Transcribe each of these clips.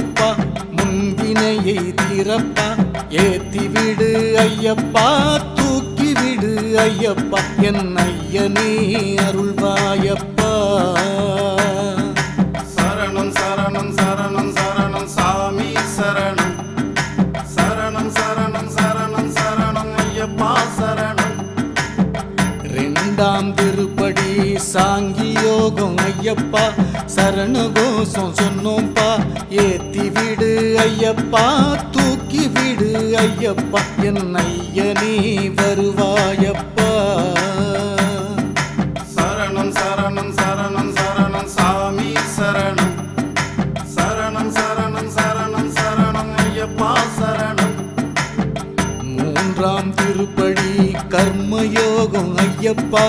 ஐயப்பா முன்வினையை தீரப்பா ஏத்தி விடு ஐயப்பா தூக்கி விடு ஐயப்பா. என் ஐயனே அருள்வாயப்பா. ரெண்டாம் திருப்படி சாங்கி யோகம் ஐயப்பா சரண கோஷம் சொன்னோம்பா. ஏத்தி விடு ஐயப்பா தூக்கி விடு ஐயப்பா என் ஐயனே வருவாயப்பா. சரணம் சரணம் சரணம் சரணம் சாமி சரணம். சரணம் சரணம் சரணம் சரணம் ஐயப்பா சரணம். மூன்றாம் திருப்படி கர்மயோகம் ஐயப்பா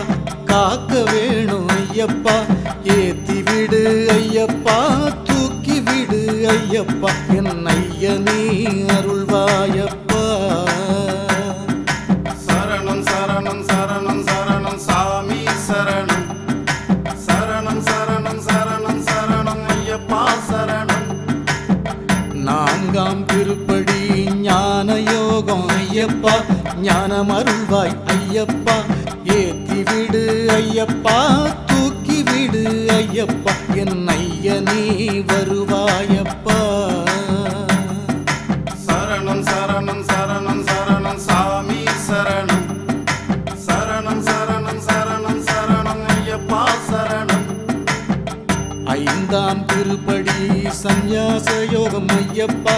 காக்க வேணும் ஐயப்பா. ஏத்தி விடு ஐயப்பா தூக்கி விடு ஐயப்பா. என் ஐயனே அருள்வாயப்பா. சரணம் சரணம் சரணம் சரணம் சாமி சரணம். சரணம் சரணம் சரணம் சரணம் ஐயப்பா சரணம். நான்காம் திருப்படி ஞான யோகம் ஐயப்பா. ஞானம் அருள்வாய் ஐயப்பா. விடு ஐயப்பா தூக்கி விடு ஐயப்பா. என் ஐயனே வருவாயப்பா. சரணம் சரணம் சரணம் சரணம் சாமி சரணம். சரணம் சரணம் சரணம் சரணம் ஐயப்பா சரணம். ஐந்தாம் திருப்படி சந்நியாச யோகம் ஐயப்பா.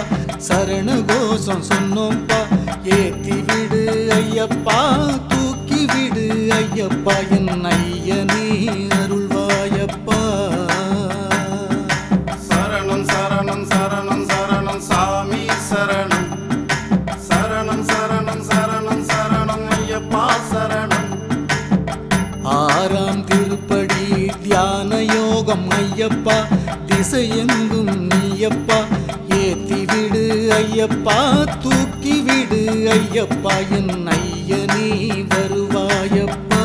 சரண கோஷம் சொன்னோம்பா. ஏத்தி விடு ஐயப்பா தூக்கி விடு ஐயப்பா. என் ஐயனே அருள்வாயப்பா. சரணம் சரணம் சரணம் சரணம் சாமி சரணம். சரணம் சரணம் சரணம் சரணம் ஐயப்பா சரணம். ஆறாம் திருப்படி தியான யோகம் ஐயப்பா. திசையெங்கும் நீயப்பா. ஏத்தி விடு ஐயப்பா. தூக்கி விடு ஐயப்பா. என் ஐயனே வருவாயப்பா.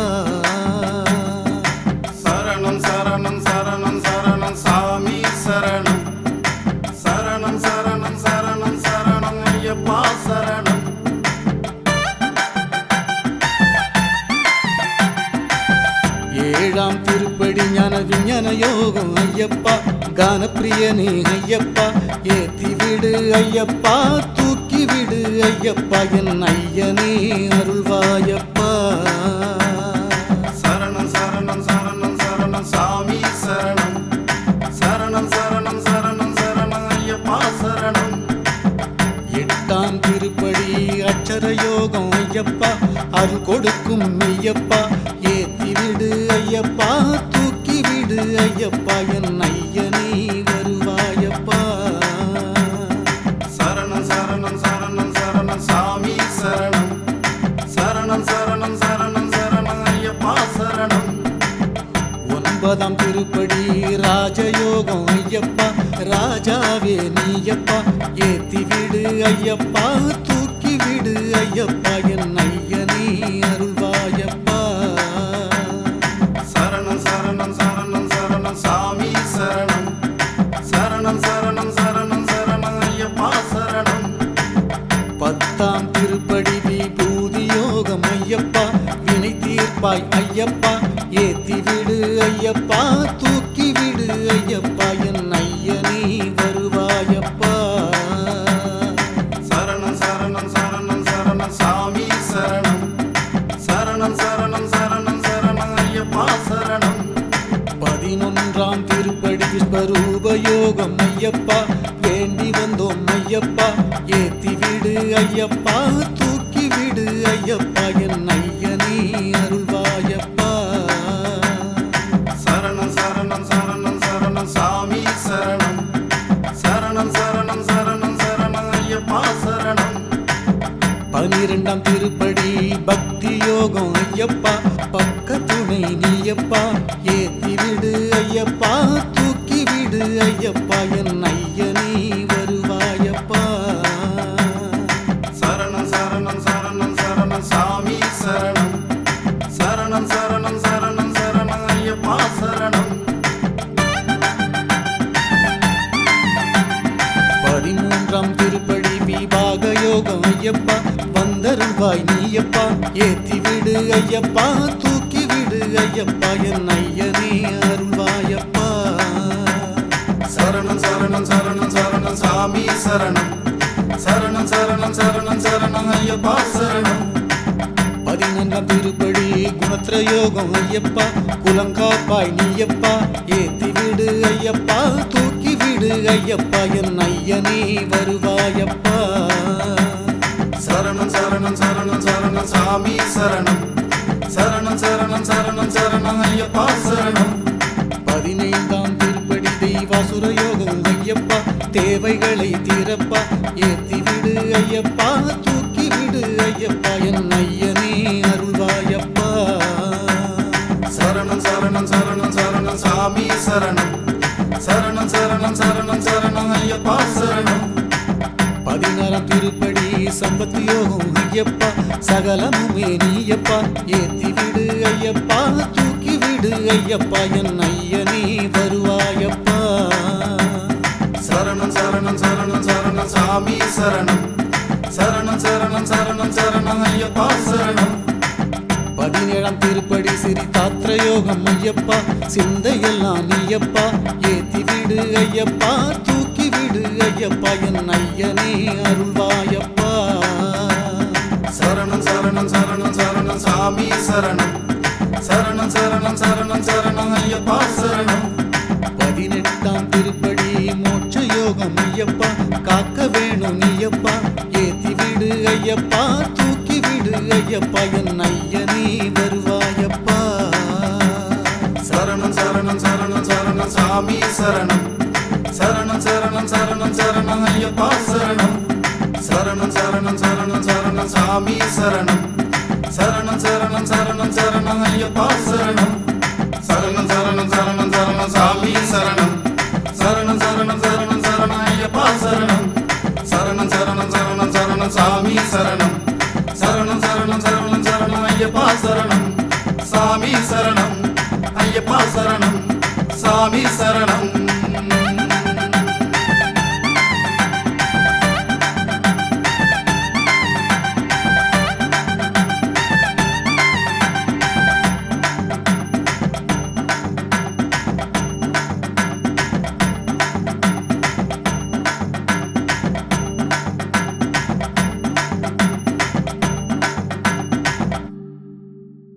யோகம் ஐயப்பா. கானப்பிரியனே ஐயப்பா. ஏத்தி விடு ஐயப்பா. தூக்கி விடு ஐயப்பா. என் ஐயனே அருள்வாயப்பா. சரணம் சரணம் சரணம் சரணம் சாமி சரணம். சரணம் சரணம் சரணம் சரணம் ஐயப்பா சரணம். எட்டாம் திருப்படி அட்சர யோகம் ஐயப்பா. அருள் கொடுக்கும் மெய்யப்பா ஐயப்பா என் ஐயனே வருவாயப்பா. சரணம் சரணம் சரணம் சரணம் சாமி சரணம். சரணம் சரணம் சரணம் சரணம் ஐயப்பா சரணம். ஒன்பதாம் திருப்படி ராஜயோகம் ஐயப்பா ராஜாவே நீயப்பா. ஏத்தி விடு ஐயப்பா தூக்கி விடு ஐயப்பா என் தீர்ப்பாய் ஐயப்பா ஏத்தி விடு ஐயப்பா தூக்கி விடு ஐயப்பா என் ஐயனே வருவாயப்பா. சரணம் சரணம் சரணம் சரணம் சாமி சரணம். சரணம் சரணம் சரணம் சரணம் ஐயப்பா சரணம். பதினொன்றாம் திருப்படி விஸ்வரூப யோகம் ஐயப்பா வேண்டி வந்தோம் ஐயப்பா ஏத்தி விடு ஐயப்பா தூக்கி விடு ஐயப்பா என் ஐயனே அருள்வாயப்பா. சரணம் சரணம் சரணம் சரணம் சாமி சரணம். சரணம் சரணம் சரணம் சரணம் ஐயப்பா சரணம். பனிரெண்டாம் திருப்படி பக்தி யோகம் ஐயப்பா. பக்க துணை நீயப்பா ஏத்தி விடு ஐயப்பா. தூக்கி விடு ஐயப்பா என் ஐயனே ஐயப்பா அருள்வாய் நீயப்பா ஏத்தி விடு ஐயப்பா தூக்கி விடு ஐயப்பா என் ஐயனே அருள்வாயப்பா சரணம் சரணம் சரணம் சரணம் சாமி சரணம். சரணம் சரணம் சரணம் சரணம் ஐயப்பா சரணம். பதினொன்றாம் திருப்படி குணத்திர யோகம் ஐயப்பா குலங்காப்பாய் நீயப்பா ஏத்தி விடு ஐயப்பா தூக்கி விடு ஐயப்பா என் ஐயனே வருவாயப்பா. சரணம் சரணம் சரணம் சரணம் சாமி சரணம் சரணம் சரணம் சரணம் சரணம் ஐயப்பா சரணம் பதினைந்தாம் திருப்படி தெய்வாசுர யோகம் ஐயப்பா தேவைகளை தீரப்பா ஏத்தி விடு ஐயப்பா தூக்கி விடு ஐயப்பா என் ஐயனே அருள்வாயப்பா சரணம் சரணம் சரணம் சரணம் சாமி சரணம் சரணம் சரணம் சரணம் சரணம் ஐயப்பா சம்பத்து யோகம் ஐயப்பா சகலமுமே நீயப்பா. ஏத்தி விடு ஐயப்பா தூக்கி விடு ஐயப்பா என் ஐயனே வருவாயப்பா. சரணம் சரணம் சரணம் சரணம் சாமி சரணம். சரணம் சரணம் சரணம் சரணம் ஐயப்பா சரணம். பதினேழாம் திருப்படி சிறி தாத்திர யோகம் ஐயப்பா. சிந்தையெல்லாம் நீயப்பா. ஏத்தி விடு ஐயப்பா தூக்கி விடு ஐயப்பா என் ஐயனே அருள்வாயப்பா. சரணம் சரணம் சரணம் சரணம் சாமி சரணம். சரணம் சரணம் சரணம் சரணம் ஐயப்பா சரணம். பதினெட்டாம் திருப்படி மோட்ச யோகம் ஐயப்பா. காக்க வேணும் நீயப்பா ஏத்தி விடு ஐயப்பா. தூக்கி விடு ஐயப்பா. என் ஐயனே சுவாமி சரணம் சரணம் சரணம் சரணம் சரணம் ஐயப்பா சரணம் சரணம் சரணம் சரணம் சரணம் சாமி சரணம் சரணம் சரணம் சரணம் சரணம் ஐயப்பா சரணம் சரணம் சரணம் சரணம் சரணம் சாமி சரணம் சரணம் சரணம் சரணம் சரணம் ஐயப்பா சரணம் சாமி சரணம் ஐயப்பா சரணம் சாமி சரணம்